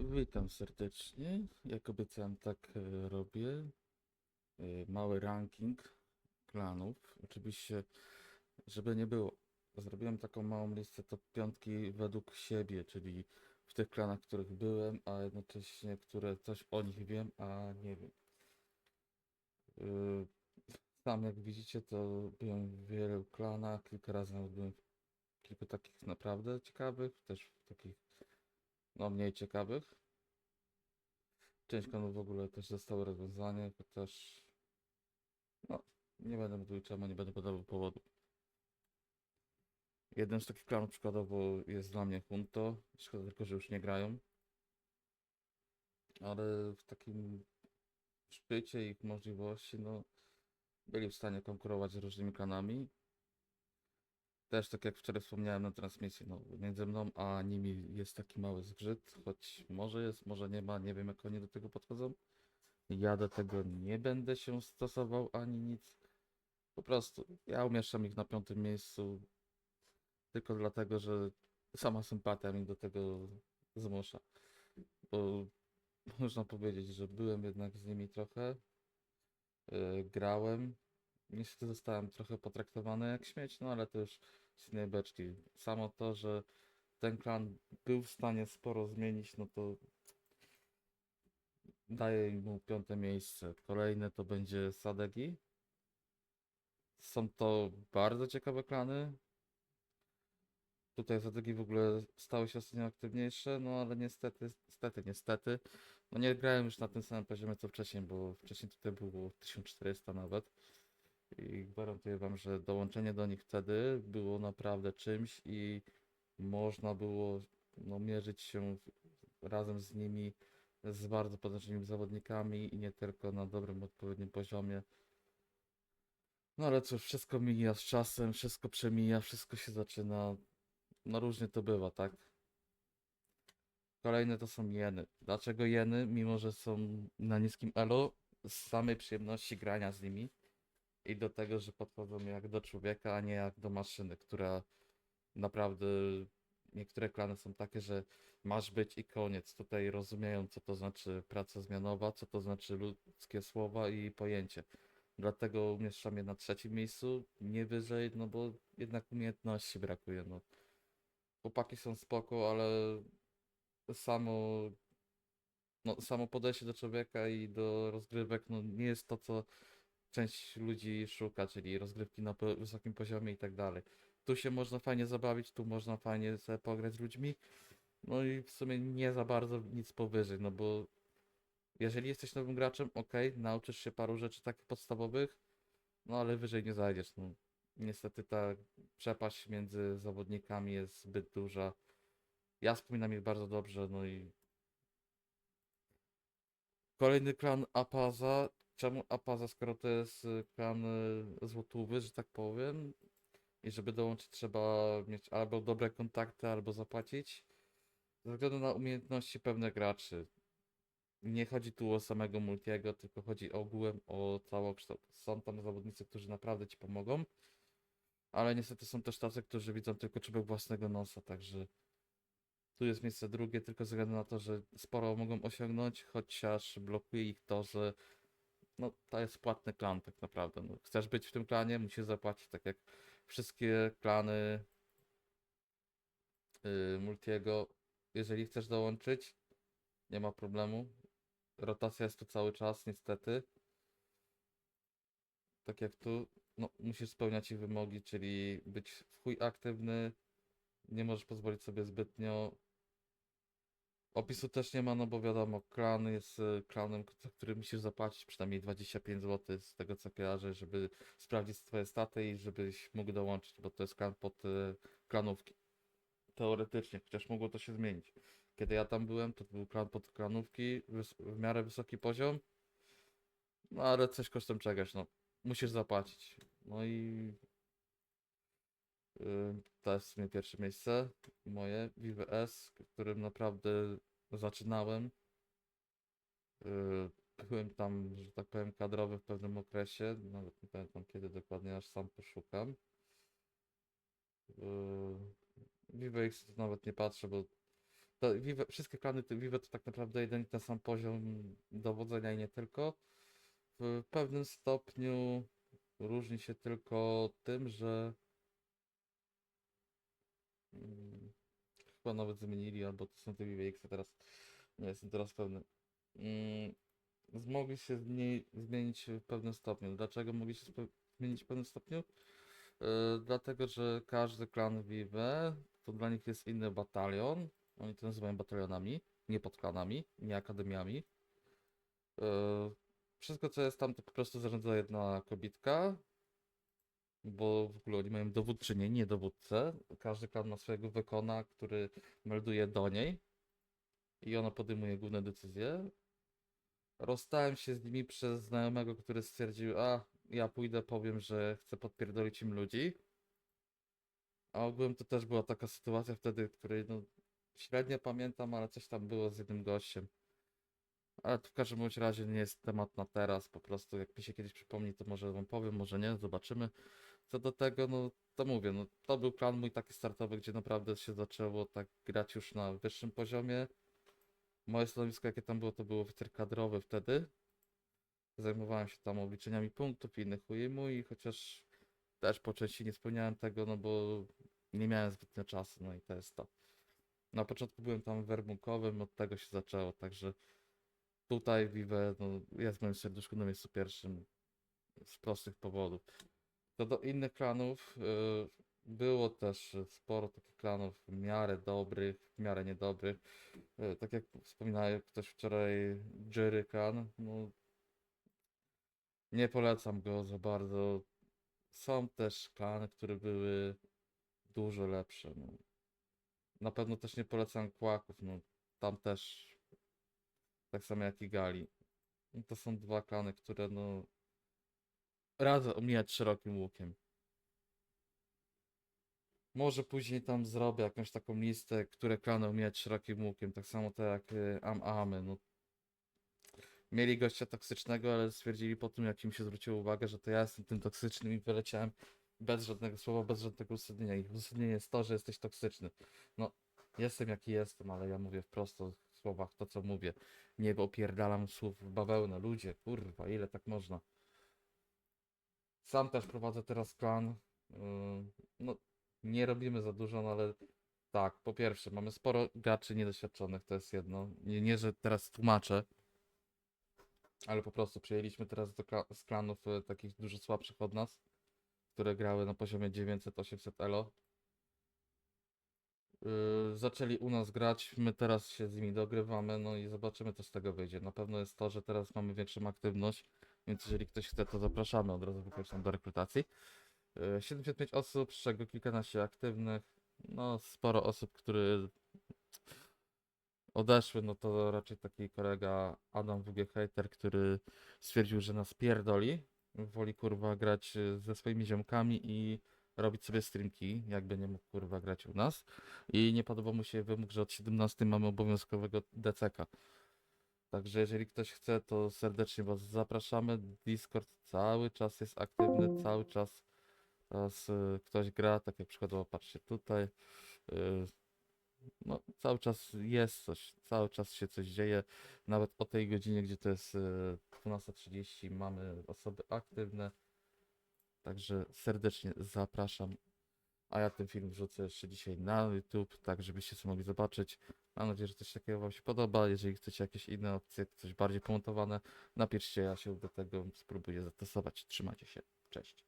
Witam serdecznie. Jak obiecałem, tak e, robię. E, Mały ranking klanów. Oczywiście, żeby nie było, zrobiłem taką małą listę top piątki według siebie, czyli w tych klanach, w których byłem, a jednocześnie, które coś o nich wiem, a nie wiem. E, Sam jak widzicie, to byłem w wielu klanach, kilka razy nawet byłem w kilku takich naprawdę ciekawych, też w takich no mniej ciekawych. Część klanów w ogóle też zostało rozwiązanie, chociaż no nie będę mówił czemu, nie będę podawał powodu. Jeden z takich klanów przykładowo jest dla mnie Hunto, szkoda tylko, że już nie grają. Ale w takim szczycie ich możliwości, no byli w stanie konkurować z różnymi klanami. Też tak jak wczoraj wspomniałem na transmisji, no między mną a nimi jest taki mały zgrzyt, choć może jest, może nie ma, nie wiem jak oni do tego podchodzą. Ja do tego nie będę się stosował ani nic. Po prostu ja umieszczam ich na piątym miejscu tylko dlatego, że sama sympatia mnie do tego zmusza. Bo można powiedzieć, że byłem jednak z nimi trochę, yy, grałem. Niestety zostałem trochę potraktowany jak śmieć, no ale to już z innej beczki. Samo to, że ten klan był w stanie sporo zmienić, no to daję mu piąte miejsce. Kolejne to będzie Sadegi. Są to bardzo ciekawe klany. Tutaj Sadegi w ogóle stały się ostatnio aktywniejsze, no ale niestety, niestety, niestety, no nie grałem już na tym samym poziomie co wcześniej, bo wcześniej tutaj było 1400 nawet. I gwarantuję wam, że dołączenie do nich wtedy było naprawdę czymś i można było no, mierzyć się razem z nimi z bardzo potężnymi zawodnikami i nie tylko na dobrym, odpowiednim poziomie. No ale cóż, wszystko mija z czasem, wszystko przemija, wszystko się zaczyna. No różnie to bywa, tak? Kolejne to są jeny. Dlaczego jeny? Mimo, że są na niskim elo, z samej przyjemności grania z nimi i do tego, że podchodzą jak do człowieka, a nie jak do maszyny, która naprawdę niektóre klany są takie, że masz być i koniec. Tutaj rozumieją, co to znaczy praca zmianowa, co to znaczy ludzkie słowa i pojęcie. Dlatego umieszczam je na trzecim miejscu, nie wyżej, no bo jednak umiejętności brakuje. No. Chłopaki są spoko, ale samo, no, samo podejście do człowieka i do rozgrywek no, nie jest to, co część ludzi szuka, czyli rozgrywki na wysokim poziomie i tak dalej. Tu się można fajnie zabawić, tu można fajnie sobie pograć z ludźmi. No i w sumie nie za bardzo nic powyżej, no bo jeżeli jesteś nowym graczem, ok, nauczysz się paru rzeczy takich podstawowych, no ale wyżej nie zajdziesz. No. Niestety ta przepaść między zawodnikami jest zbyt duża. Ja wspominam ich bardzo dobrze, no i Kolejny klan Apaza. Czemu Apaza, skoro to jest y, klan y, złotówy, że tak powiem? I żeby dołączyć trzeba mieć albo dobre kontakty, albo zapłacić. Ze względu na umiejętności pewnych graczy. Nie chodzi tu o samego Multiego, tylko chodzi ogółem o całokształt. Są tam zawodnicy, którzy naprawdę ci pomogą, ale niestety są też tacy, którzy widzą tylko czubek własnego nosa, także tu jest miejsce drugie, tylko ze względu na to, że sporo mogą osiągnąć, chociaż blokuje ich to, że no, to jest płatny klan tak naprawdę. No, chcesz być w tym klanie, musisz zapłacić, tak jak wszystkie klany yy, Multiego. Jeżeli chcesz dołączyć, nie ma problemu. Rotacja jest tu cały czas, niestety. Tak jak tu, no, musisz spełniać ich wymogi, czyli być w chuj aktywny, nie możesz pozwolić sobie zbytnio. Opisu też nie ma, no bo wiadomo, klan jest e, klanem, za który musisz zapłacić przynajmniej 25 zł z tego co kojarzę, żeby sprawdzić twoje staty i żebyś mógł dołączyć, bo to jest klan pod e, klanówki. Teoretycznie, chociaż mogło to się zmienić. Kiedy ja tam byłem, to był klan pod klanówki, w miarę wysoki poziom. No ale coś kosztem czegoś, no. Musisz zapłacić. No i To jest w sumie pierwsze miejsce moje, VWS, w którym naprawdę zaczynałem. Yy, Byłem tam, że tak powiem, kadrowy w pewnym okresie, nawet nie pamiętam kiedy dokładnie, aż sam poszukam. Yy, VWX nawet nie patrzę, bo Vive, wszystkie klany Vive to tak naprawdę jeden i ten sam poziom dowodzenia i nie tylko. W pewnym stopniu różni się tylko tym, że mm, chyba nawet zmienili, albo to są te Vive X teraz. Nie jestem teraz pewny. Mm, Mogli się zmieni- zmienić w pewnym stopniu. Dlaczego mogli się zmienić w pewnym stopniu? Yy, dlatego, że każdy klan Vive to dla nich jest inny batalion. Oni to nazywają batalionami, nie podklanami, nie akademiami. Yy, wszystko co jest tam to po prostu zarządza jedna kobitka. Bo w ogóle oni mają dowódczynię, nie dowódcę. Każdy klan ma swojego wykona, który melduje do niej. I ona podejmuje główne decyzje. Rozstałem się z nimi przez znajomego, który stwierdził, a ja pójdę, powiem, że chcę podpierdolić im ludzi. A ogółem to też była taka sytuacja wtedy, której no średnio pamiętam, ale coś tam było z jednym gościem. Ale to w każdym bądź razie nie jest temat na teraz, po prostu jak mi się kiedyś przypomni, to może wam powiem, może nie, zobaczymy. Co do tego, no to mówię, no to był plan mój taki startowy, gdzie naprawdę się zaczęło tak grać już na wyższym poziomie. Moje stanowisko, jakie tam było, to było oficer kadrowy wtedy. Zajmowałem się tam obliczeniami punktów i innych ujmu i chociaż też po części nie spełniałem tego, no bo nie miałem zbytnio czasu, no i to jest to. Na początku byłem tam werbunkowym, od tego się zaczęło, także tutaj Vive no, jest w moim serduszku na miejscu pierwszym z prostych powodów. Co do innych klanów, y, było też sporo takich klanów w miarę dobrych, w miarę niedobrych. Y, Tak jak wspominał ktoś wczoraj, Jerry Khan, no nie polecam go za bardzo. Są też klany, które były dużo lepsze. No. Na pewno też nie polecam Kłaków, no tam też tak samo jak i Gali. No, to są dwa klany, które no radzę omijać szerokim łukiem. Może później tam zrobię jakąś taką listę, które klany omijać szerokim łukiem, tak samo to jak y, Am-Amy, no. Mieli gościa toksycznego, ale stwierdzili po tym, jak im się zwróciło uwagę, że to ja jestem tym toksycznym i wyleciałem bez żadnego słowa, bez żadnego uzasadnienia. Ich uzasadnienie jest to, że jesteś toksyczny. No, jestem jaki jestem, ale ja mówię wprost o słowach to, co mówię. Nie opierdalam słów w bawełnę. Ludzie, kurwa, ile tak można? Sam też prowadzę teraz klan. No, nie robimy za dużo, no ale tak, po pierwsze, mamy sporo graczy niedoświadczonych, to jest jedno. Nie, nie że teraz tłumaczę, ale po prostu przyjęliśmy teraz do z klanów e, takich dużo słabszych od nas, które grały na poziomie 900-800 elo. Yy, zaczęli u nas grać, my teraz się z nimi dogrywamy, no i zobaczymy co z tego wyjdzie. Na pewno jest to, że teraz mamy większą aktywność, więc jeżeli ktoś chce, to zapraszamy od razu wykończam do rekrutacji. Yy, 75 osób, z czego kilkanaście aktywnych, no sporo osób, które odeszły, no to raczej taki kolega Adam WG Hater, który stwierdził, że nas pierdoli, woli kurwa grać y, ze swoimi ziomkami i robić sobie streamki, jakby nie mógł kurwa grać u nas. I nie podobał mu się wymóg, że od 17 mamy obowiązkowego DCK. Także jeżeli ktoś chce, to serdecznie Was zapraszamy. Discord cały czas jest aktywny, cały czas y, ktoś gra, tak jak przykładowo patrzcie tutaj. y, no, cały czas jest coś, cały czas się coś dzieje. Nawet o tej godzinie, gdzie to jest y, 12.30, mamy osoby aktywne. Także serdecznie zapraszam. A ja ten film wrzucę jeszcze dzisiaj na YouTube, tak żebyście sobie mogli zobaczyć. Mam nadzieję, że coś takiego Wam się podoba. Jeżeli chcecie jakieś inne opcje, coś bardziej pomontowane, napiszcie, ja się do tego spróbuję zastosować. Trzymajcie się. Cześć.